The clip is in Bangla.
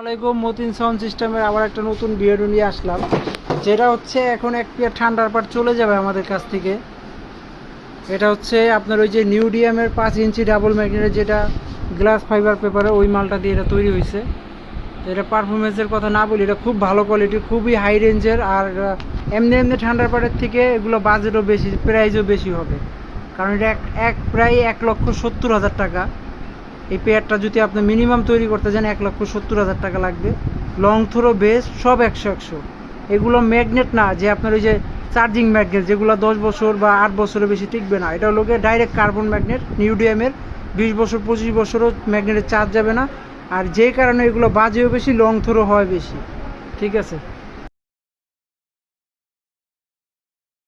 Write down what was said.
আলাইকুম, মতিন সাউন্ড সিস্টেমের আবার একটা নতুন ভিডিও নিয়ে আসলাম, যেটা হচ্ছে এখন এক পেয়ার ঠান্ডার পর চলে যাবে আমাদের কাছ থেকে। এটা হচ্ছে আপনার ওই যে নিউডিয়ামের পাঁচ ইঞ্চি ডাবল ম্যাগনেটের যেটা গ্লাস ফাইবার পেপারে ওই মালটা দিয়ে এটা তৈরি হয়েছে। এটা পারফরমেন্সের কথা না বলি এটা খুব ভালো কোয়ালিটি খুবই হাই রেঞ্জের আর এমনি এমনি ঠান্ডার পাড়ের থেকে এগুলো বাজেটও বেশি প্রাইসও বেশি হবে। কারণ এটা এক এক প্রায় এক লক্ষ সত্তর হাজার টাকা। এই পেয়ারটা যদি আপনি মিনিমাম তৈরি করতে যান, এক লক্ষ সত্তর হাজার টাকা লাগবে। লং থ্রো বেস সব একশো একশো। এগুলো ম্যাগনেট না, যে আপনার ওই যে চার্জিং ম্যাগনেট যেগুলো দশ বছর বা আট বছরের বেশি টিকবে না। এটা হলো ডাইরেক্ট কার্বন ম্যাগনেট নিউডিয়ামের বিশ বছর, পঁচিশ বছরও ম্যাগনেটের চার্জ যাবে না। আর যে কারণে এগুলো বাজেও বেশি লং থ্রো হয় বেশি। ঠিক আছে?